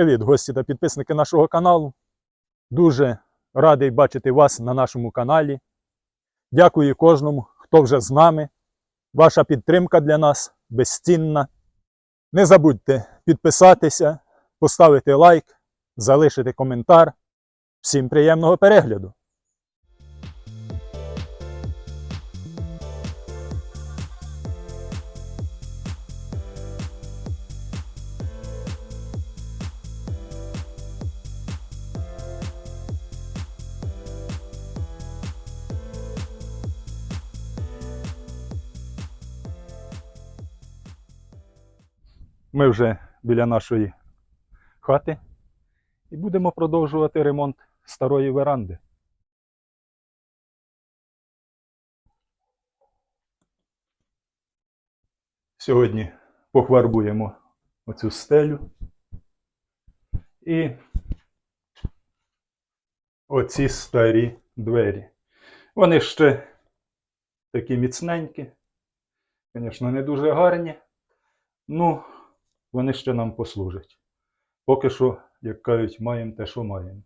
Привіт, гості та підписники нашого каналу. Дуже радий бачити вас на нашому каналі. Дякую кожному, хто вже з нами. Ваша підтримка для нас безцінна. Не забудьте підписатися, поставити лайк, залишити коментар. Всім приємного перегляду! Ми вже біля нашої хати і будемо продовжувати ремонт старої веранди. Сьогодні похварбуємо оцю стелю і оці старі двері. Вони ще такі міцненькі, звісно, не дуже гарні. Ну, вони ще нам послужать. Поки що, як кажуть, маємо те, що маємо.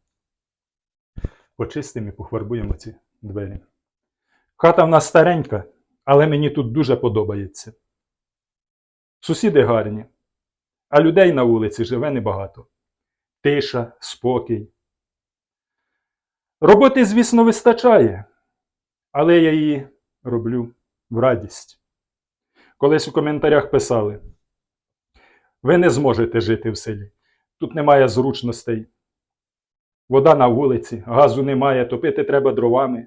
Почистимо і похварбуємо ці двері. Хата в нас старенька, але мені тут дуже подобається. Сусіди гарні, а людей на вулиці живе небагато. Тиша, спокій. Роботи, звісно, вистачає, але я її роблю в радість. Колись у коментарях писали. Ви не зможете жити в селі. Тут немає зручностей. Вода на вулиці, газу немає, топити треба дровами.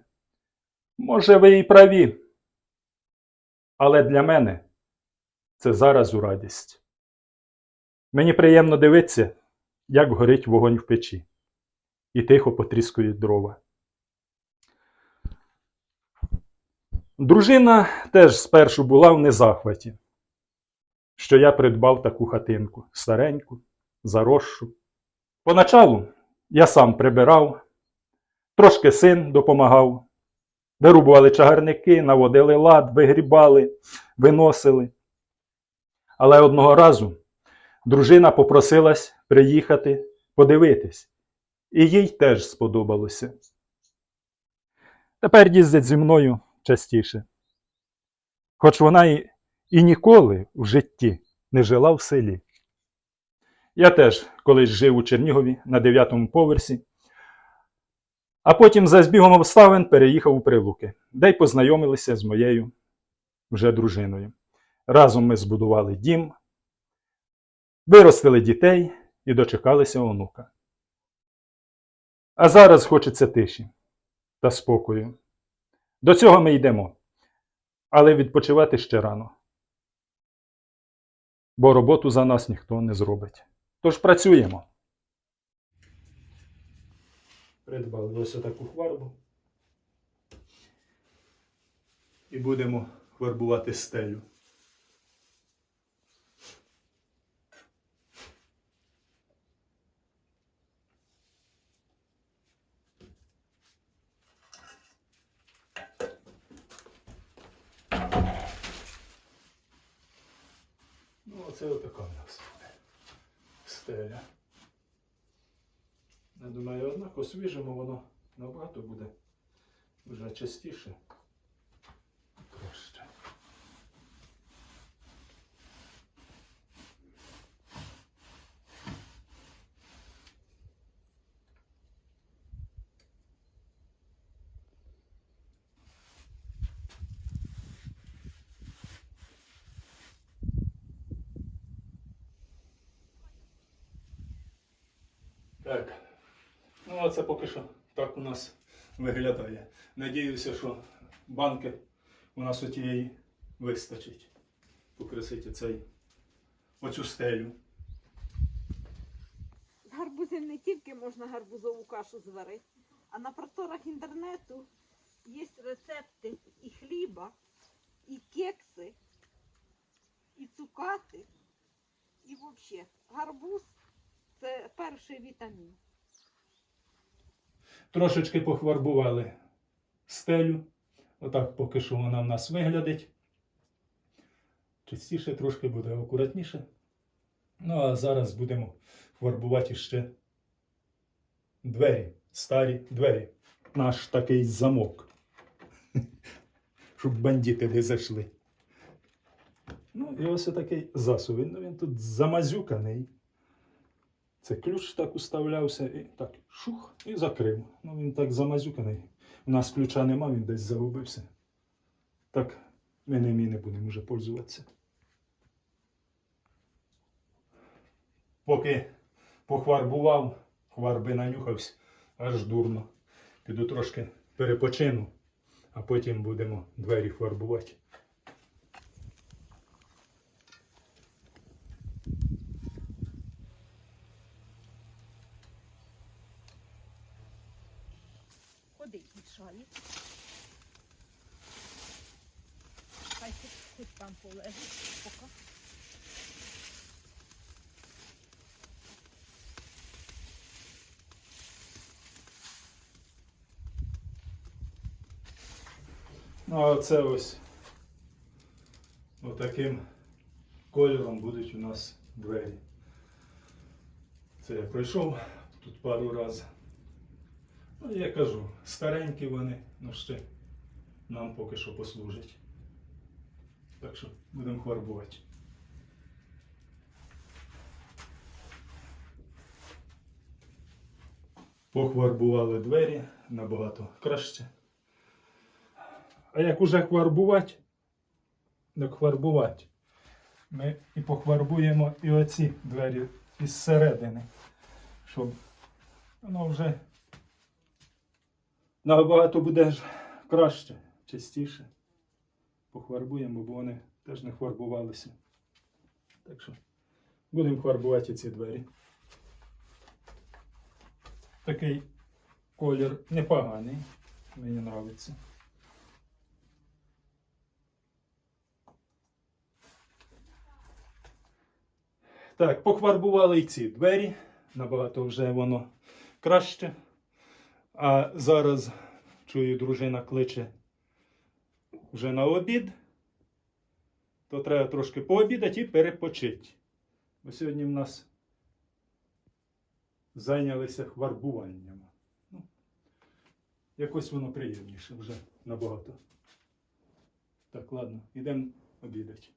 Може, ви і праві. Але для мене це зараз у радість. Мені приємно дивитися, як горить вогонь в печі, і тихо потріскують дрова. Дружина теж спершу була в незахваті що я придбав таку хатинку стареньку, заросшу. Поначалу я сам прибирав, трошки син допомагав. Вирубували чагарники, наводили лад, вигрібали, виносили. Але одного разу дружина попросилась приїхати подивитись, і їй теж сподобалося. Тепер їздить зі мною частіше. Хоч вона і і ніколи в житті не жила в селі. Я теж колись жив у Чернігові на дев'ятому поверсі, а потім за збігом обставин переїхав у Прилуки, де й познайомилися з моєю вже дружиною. Разом ми збудували дім, виростили дітей і дочекалися онука. А зараз хочеться тиші та спокою. До цього ми йдемо, але відпочивати ще рано бо роботу за нас ніхто не зробить. Тож працюємо. Придбали ось таку хварбу. І будемо фарбувати стелю. Ну, оце отака в нас стеля. Я думаю, однак освіжимо воно набагато буде вже частіше. Так. Ну, а це поки що так у нас виглядає. Надіюся, що банки у нас отієї вистачить. Покрасити цей, оцю стелю. З гарбузів не тільки можна гарбузову кашу зварити, а на просторах інтернету є рецепти і хліба, і кекси, і цукати. І взагалі гарбуз це перший вітамін. Трошечки похварбували стелю. Отак поки що вона в нас виглядить. Частіше трошки буде акуратніше. Ну а зараз будемо фарбувати ще двері, старі двері. Наш такий замок. Щоб бандити не зайшли. Ну, і ось такий засув. Він, він тут замазюканий. Це ключ так уставлявся і так шух і закрив. Ну він так замазюканий. У нас ключа нема, він десь загубився. Так ми ним і не будемо вже пользуватися. Поки похварбував, хварби нанюхався, аж дурно. Піду трошки перепочину, а потім будемо двері фарбувати. Ходи, мішає. Хай хоч, там полежить, поки. Ну, а це ось отаким кольором будуть у нас двері. Це я пройшов тут пару разів. Ну, я кажу, старенькі вони, ну ще нам поки що послужать. Так що будемо фарбувати. Похварбували двері набагато краще. А як уже хварбувати, так хварбувати. Ми і похварбуємо і оці двері із середини, щоб воно вже набагато буде краще, чистіше. Похварбуємо, бо вони теж не хварбувалися. Так що будемо фарбувати ці двері. Такий колір непоганий, мені подобається. Так, похварбували і ці двері. Набагато вже воно краще. А зараз чую, дружина кличе вже на обід. То треба трошки пообідати і перепочити. Бо сьогодні в нас зайнялися хварбуванням. Ну, якось воно приємніше вже набагато. Так, ладно, йдемо обідати.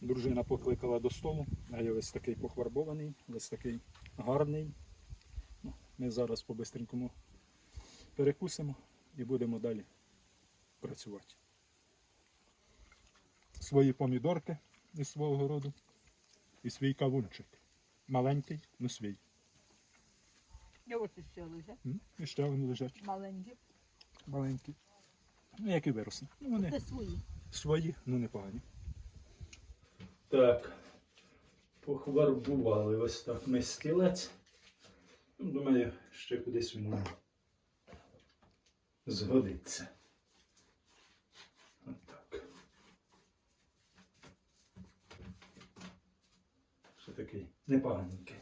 Дружина покликала до столу, а я весь такий похварбований, весь такий гарний. Ми зараз по-бистренькому перекусимо і будемо далі працювати. Свої помідорки із свого городу і свій кавунчик. Маленький, ну свій. Я ось ще лежать. І ще вони лежать Маленькі. маленькі. Ну, як і виросли. Ну, вони Це свої. свої, ну непогані. Так. Похварбували ось так ми стілець. Ну, Думаю, ще кудись він нам згодиться. Отак. Ще такий непоганенький.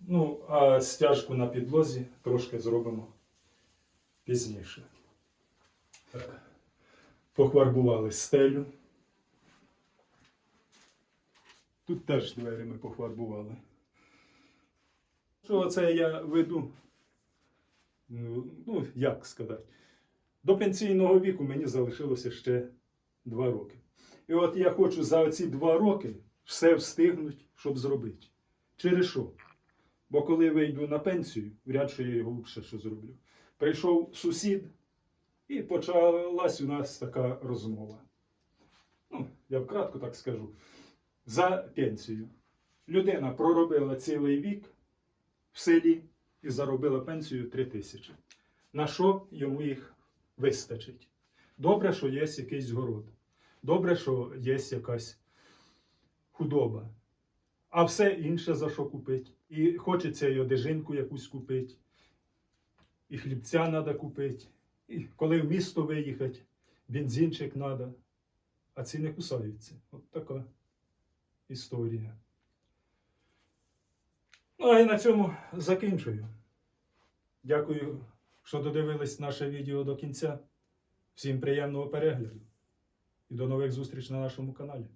Ну, а стяжку на підлозі трошки зробимо пізніше. Так. Похварбували стелю. Тут теж двері ми похварбували. Що це я веду? Ну, ну, як сказати? До пенсійного віку мені залишилося ще два роки. І от я хочу за ці два роки все встигнути, щоб зробити. Через що? Бо коли вийду на пенсію, вряд чи я його ще що зроблю. Прийшов сусід, і почалась у нас така розмова. Ну, я вкратко так скажу. За пенсію. Людина проробила цілий вік в селі і заробила пенсію 3 тисячі. На що йому їх вистачить? Добре, що є якийсь город. Добре, що є якась худоба. А все інше за що купити. І хочеться і одежинку якусь купити, і хлібця треба купити, коли в місто виїхати, бензинчик треба, а ці не кусаються. От така історія. Ну, а я на цьому закінчую. Дякую, що додивились наше відео до кінця. Всім приємного перегляду і до нових зустріч на нашому каналі.